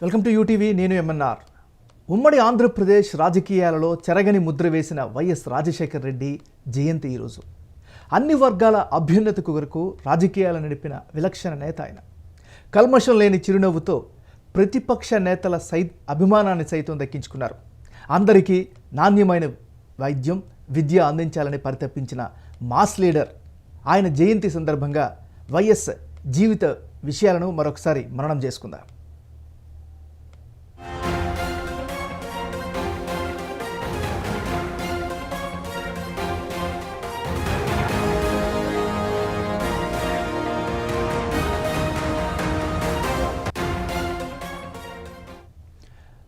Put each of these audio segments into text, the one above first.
Welcome to UTV నేను MNR ఉమ్మడి ఆంధ్రప్రదేశ్ రాజకీయాలలో చెరగని ముద్ర వేసిన వైఎస్ రాజశేఖర్ రెడ్డి జయంతి ఈరోజు. అన్ని వర్గాల అభ్యున్నతి కొరకు రాజకీయాలు నడిపిన విలక్షణ నేత ఆయన. కల్మషం లేని చిరునవ్వుతో ప్రతిపక్ష నేతల సై అభిమానాన్ని సైతం దక్కించుకున్నారు. అందరికీ నాణ్యమైన వైద్యం విద్య అందించాలని పరితపించిన మాస్ లీడర్ ఆయన జయంతి సందర్భంగా వైఎస్ జీవిత విషయాలను మరొకసారి మరణం చేసుకుందాం.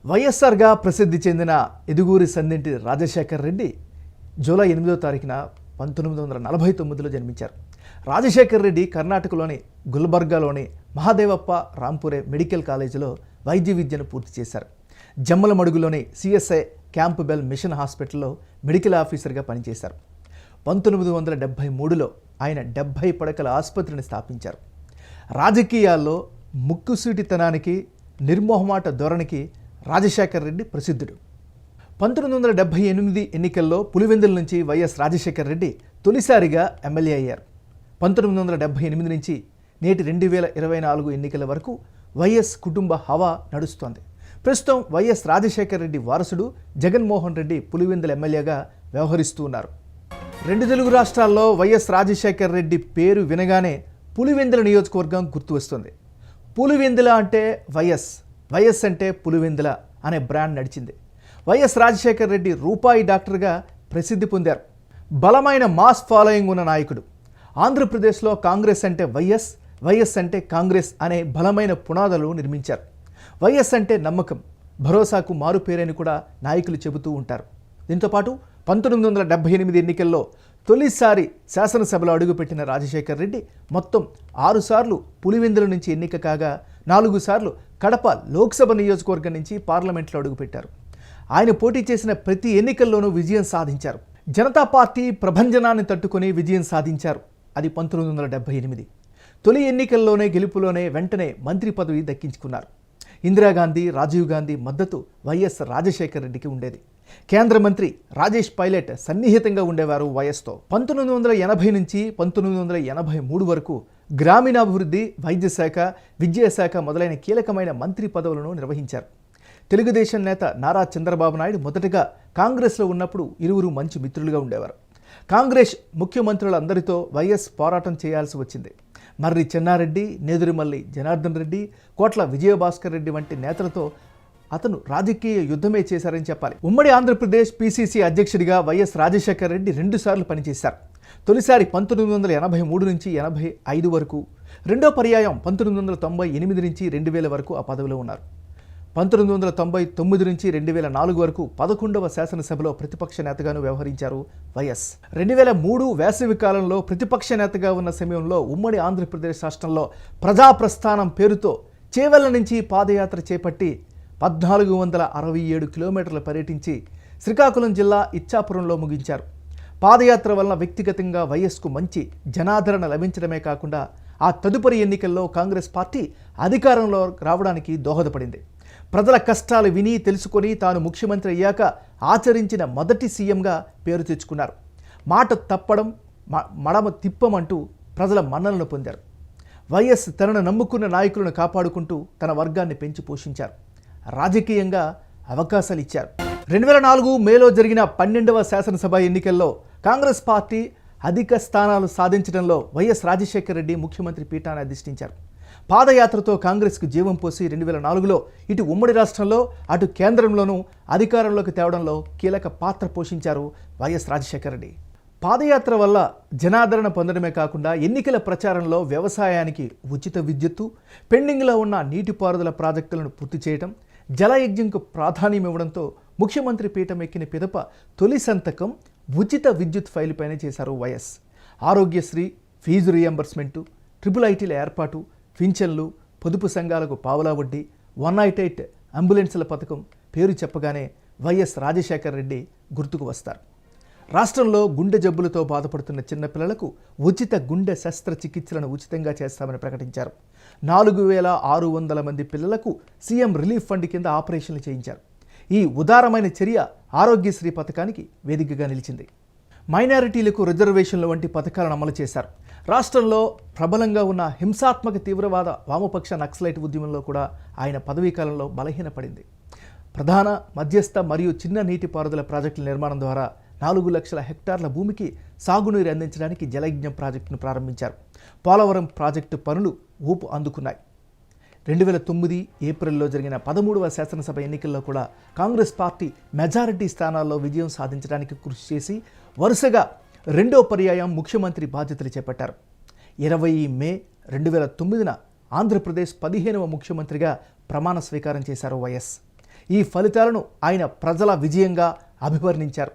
వైఎస్ఆర్గా ప్రసిద్ధి చెందిన ఎదుగూరి సందింటి రాజశేఖర్ రెడ్డి జూలై ఎనిమిదో తారీఖున పంతొమ్మిది వందల నలభై తొమ్మిదిలో జన్మించారు. రాజశేఖర్ రెడ్డి కర్ణాటకలోని గుల్బర్గాలోని మహాదేవప్ప రాంపురే మెడికల్ కాలేజీలో వైద్య విద్యను పూర్తి చేశారు. జమ్మలమడుగులోని సిఎస్ఐ క్యాంప్బెల్ మిషన్ హాస్పిటల్లో మెడికల్ ఆఫీసర్గా పనిచేశారు. పంతొమ్మిది వందల డెబ్భై మూడులో ఆయన డెబ్భై పడకల ఆసుపత్రిని స్థాపించారు. రాజకీయాల్లో ముక్కుసూటితనానికి నిర్మోహమాట ధోరణికి రాజశేఖర్ రెడ్డి ప్రసిద్ధుడు. పంతొమ్మిది వందల డెబ్బై ఎనిమిది ఎన్నికల్లో పులివెందుల నుంచి వైఎస్ రాజశేఖర్ రెడ్డి తొలిసారిగా ఎమ్మెల్యే అయ్యారు. పంతొమ్మిది వందల డెబ్బై ఎనిమిది నుంచి నేటి రెండు వేల ఇరవై నాలుగు ఎన్నికల వరకు వైఎస్ కుటుంబ హవా నడుస్తోంది. ప్రస్తుతం వైఎస్ రాజశేఖర్ రెడ్డి వారసుడు జగన్మోహన్ రెడ్డి పులివెందుల ఎమ్మెల్యేగా వ్యవహరిస్తూ ఉన్నారు. రెండు తెలుగు రాష్ట్రాల్లో వైఎస్ రాజశేఖర్ రెడ్డి పేరు వినగానే పులివెందుల నియోజకవర్గం గుర్తు వస్తుంది పులివెందుల అంటే వైఎస్ వైఎస్ అంటే పులివెందుల అనే బ్రాండ్ నడిచింది. వైఎస్ రాజశేఖర్ రెడ్డి రూపాయి డాక్టర్గా ప్రసిద్ధి పొందారు. బలమైన మాస్ ఫాలోయింగ్ ఉన్న నాయకుడు. ఆంధ్రప్రదేశ్లో కాంగ్రెస్ అంటే వైఎస్ వైఎస్ అంటే కాంగ్రెస్ అనే బలమైన పునాదులు నిర్మించారు. వైఎస్ అంటే నమ్మకం భరోసాకు మారుపేరని కూడా నాయకులు చెబుతూ ఉంటారు. దీంతోపాటు పంతొమ్మిది వందల డెబ్బై ఎనిమిది ఎన్నికల్లో తొలిసారి శాసనసభలో అడుగుపెట్టిన రాజశేఖర్ రెడ్డి మొత్తం ఆరుసార్లు పులివెందుల నుంచి ఎన్నిక కాగా నాలుగు సార్లు కడప లోక్సభ నియోజకవర్గం నుంచి పార్లమెంట్లో అడుగుపెట్టారు. ఆయన పోటీ చేసిన ప్రతి ఎన్నికల్లోనూ విజయం సాధించారు. జనతా పార్టీ ప్రభంజనాన్ని తట్టుకొని విజయం సాధించారు. అది పంతొమ్మిది వందల డెబ్బై ఎనిమిది. తొలి ఎన్నికల్లోనే గెలుపులోనే వెంటనే మంత్రి పదవి దక్కించుకున్నారు. ఇందిరాగాంధీ రాజీవ్ గాంధీ మద్దతు వైఎస్ రాజశేఖర్ రెడ్డికి ఉండేది. కేంద్ర మంత్రి రాజేష్ పైలట్ సన్నిహితంగా ఉండేవారు వైఎస్తో. పంతొమ్మిది వందల ఎనభై నుంచి పంతొమ్మిది వందల ఎనభై మూడు వరకు గ్రామీణాభివృద్ధి వైద్య శాఖ విద్యాశాఖ మొదలైన కీలకమైన మంత్రి పదవులను నిర్వహించారు. తెలుగుదేశం నేత నారా చంద్రబాబు నాయుడు మొదటగా కాంగ్రెస్లో ఉన్నప్పుడు ఇరువురు మంచి మిత్రులుగా ఉండేవారు. కాంగ్రెస్ ముఖ్యమంత్రులందరితో వైఎస్ పోరాటం చేయాల్సి వచ్చింది. మర్రి చెన్నారెడ్డి నేదురుమల్లి జనార్దన్ రెడ్డి కోట్ల విజయభాస్కర్ రెడ్డి వంటి నేతలతో అతను రాజకీయ యుద్ధమే చేశారని చెప్పాలి. ఉమ్మడి ఆంధ్రప్రదేశ్ పీసీసీ అధ్యక్షుడిగా వైఎస్ రాజశేఖర రెడ్డి రెండుసార్లు పనిచేశారు. తొలిసారి పంతొమ్మిది వందల ఎనభై మూడు నుంచి ఎనభై ఐదు వరకు రెండో పర్యాయం పంతొమ్మిది వందల తొంభై ఎనిమిది నుంచి రెండు వేల వరకు ఆ పదవిలో ఉన్నారు. పంతొమ్మిది వందల తొంభై తొమ్మిది నుంచి రెండు వేల నాలుగు వరకు పదకొండవ శాసనసభలో ప్రతిపక్ష నేతగాను వ్యవహరించారు వైఎస్. రెండు వేల మూడు వేసవి కాలంలో ప్రతిపక్ష నేతగా ఉన్న సమయంలో ఉమ్మడి ఆంధ్రప్రదేశ్ రాష్ట్రంలో ప్రజాప్రస్థానం పేరుతో చేవెళ్ళ నుంచి పాదయాత్ర చేపట్టి పద్నాలుగు వందల అరవై ఏడు కిలోమీటర్లు పర్యటించి శ్రీకాకుళం జిల్లా ఇచ్చాపురంలో ముగించారు. పాదయాత్ర వలన వ్యక్తిగతంగా వైఎస్కు మంచి జనాదరణ లభించడమే కాకుండా ఆ తదుపరి ఎన్నికల్లో కాంగ్రెస్ పార్టీ అధికారంలో రావడానికి దోహదపడింది. ప్రజల కష్టాలు విని తెలుసుకొని తాను ముఖ్యమంత్రి అయ్యాక ఆచరించిన మొదటి సీఎంగా పేరు తెచ్చుకున్నారు. మాట తప్పడం మ- మడమ తిప్పమంటూ ప్రజల మన్నలను పొందారు. వైఎస్ తనను నమ్ముకున్న నాయకులను కాపాడుకుంటూ తన వర్గాన్ని పెంచి పోషించారు. రాజకీయంగా అవకాశాలు ఇచ్చారు. రెండు వేల నాలుగు మేలో జరిగిన పన్నెండవ శాసనసభ ఎన్నికల్లో కాంగ్రెస్ పార్టీ అధిక స్థానాలు సాధించడంలో వైఎస్ రాజశేఖర రెడ్డి ముఖ్యమంత్రి పీఠాన్ని అధిష్ఠించారు. పాదయాత్రతో కాంగ్రెస్కు జీవం పోసి రెండు వేల నాలుగులో ఇటు ఉమ్మడి రాష్ట్రంలో అటు కేంద్రంలోనూ అధికారంలోకి తేవడంలో కీలక పాత్ర పోషించారు వైఎస్ రాజశేఖర రెడ్డి. పాదయాత్ర వల్ల జనాదరణ పొందడమే కాకుండా ఎన్నికల ప్రచారంలో వ్యవసాయానికి ఉచిత విద్యుత్తు పెండింగ్లో ఉన్న నీటిపారుదల ప్రాజెక్టులను పూర్తి చేయడం జలయజ్ఞంకు ప్రాధాన్యం ఇవ్వడంతో ముఖ్యమంత్రి పీఠం ఎక్కిన పిదప తొలి సంతకం ఉచిత విద్యుత్ ఫైల్ పైన చేశారు YS. Aarogyasri fees reimbursement triple ఐటీల ఏర్పాటు పింఛన్లు పొదుపు సంఘాలకు పావులా వడ్డీ వన్ నైట్ ఎయిట్ అంబులెన్సుల పథకం పేరు చెప్పగానే వైఎస్ రాజశేఖర్ రెడ్డి గుర్తుకు వస్తారు. రాష్ట్రంలో గుండె జబ్బులతో బాధపడుతున్న చిన్నపిల్లలకు ఉచిత గుండె శస్త్రచికిత్సలను ఉచితంగా చేస్తామని ప్రకటించారు. నాలుగు వేల ఆరు వందల మంది పిల్లలకు సీఎం రిలీఫ్ ఫండ్ కింద ఆపరేషన్లు చేయించారు. ఈ ఉదారమైన చర్య ఆరోగ్యశ్రీ పథకానికి వేదికగా నిలిచింది. మైనారిటీలకు రిజర్వేషన్ల వంటి పథకాలను అమలు చేశారు. రాష్ట్రంలో ప్రబలంగా ఉన్న హింసాత్మక తీవ్రవాద వామపక్ష నక్సలైట్ ఉద్యమంలో కూడా ఆయన పదవీ కాలంలో బలహీనపడింది. ప్రధాన మధ్యస్థ మరియు చిన్న నీటిపారుదల ప్రాజెక్టుల నిర్మాణం ద్వారా నాలుగు లక్షల హెక్టార్ల భూమికి సాగునీరు అందించడానికి జలయజ్ఞం ప్రాజెక్టును ప్రారంభించారు. పోలవరం ప్రాజెక్టు పనులు ఊపు అందుకున్నాయి. రెండు వేల తొమ్మిది ఏప్రిల్లో జరిగిన పదమూడవ శాసనసభ ఎన్నికల్లో కూడా కాంగ్రెస్ పార్టీ మెజారిటీ స్థానాల్లో విజయం సాధించడానికి కృషి చేసి వరుసగా రెండో పర్యాయం ముఖ్యమంత్రి బాధ్యతలు చేపట్టారు. ఇరవై మే రెండు వేల తొమ్మిదిన ఆంధ్రప్రదేశ్ పదిహేనవ ముఖ్యమంత్రిగా ప్రమాణ స్వీకారం చేశారు వైఎస్. ఈ ఫలితాలను ఆయన ప్రజల విజయంగా అభివర్ణించారు.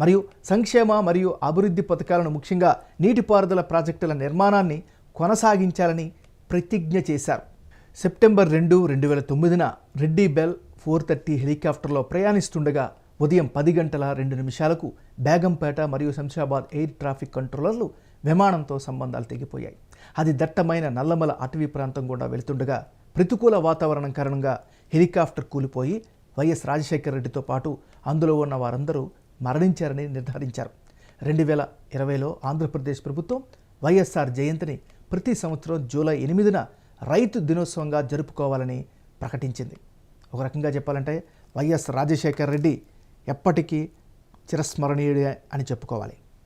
మరియు సంక్షేమ మరియు అభివృద్ధి పథకాలను ముఖ్యంగా నీటిపారుదల ప్రాజెక్టుల నిర్మాణాన్ని కొనసాగించాలని ప్రతిజ్ఞ చేశారు. సెప్టెంబర్ రెండు రెండు వేల తొమ్మిదిన రెడ్డి బెల్ ఫోర్ థర్టీ హెలికాప్టర్లో ప్రయాణిస్తుండగా ఉదయం పది గంటల రెండు నిమిషాలకు బేగంపేట మరియు శంషాబాద్ ఎయిర్ ట్రాఫిక్ కంట్రోలర్లు విమానంతో సంబంధాలు తెగిపోయాయి. అది దట్టమైన నల్లమల అటవీ ప్రాంతం గుండా వెళ్తుండగా ప్రతికూల వాతావరణం కారణంగా హెలికాప్టర్ కూలిపోయి వైఎస్ రాజశేఖర రెడ్డితో పాటు అందులో ఉన్న వారందరూ మరణించారని నిర్ధారించారు. రెండు వేల ఇరవైలో ఆంధ్రప్రదేశ్ ప్రభుత్వం వైఎస్ఆర్ జయంతిని ప్రతి సంవత్సరం జూలై ఎనిమిదిన రైతు దినోత్సవంగా జరుపుకోవాలని ప్రకటించింది. ఒక రకంగా చెప్పాలంటే వైఎస్ రాజశేఖర్ రెడ్డి ఎప్పటికీ చిరస్మరణీయుడే అని చెప్పుకోవాలి.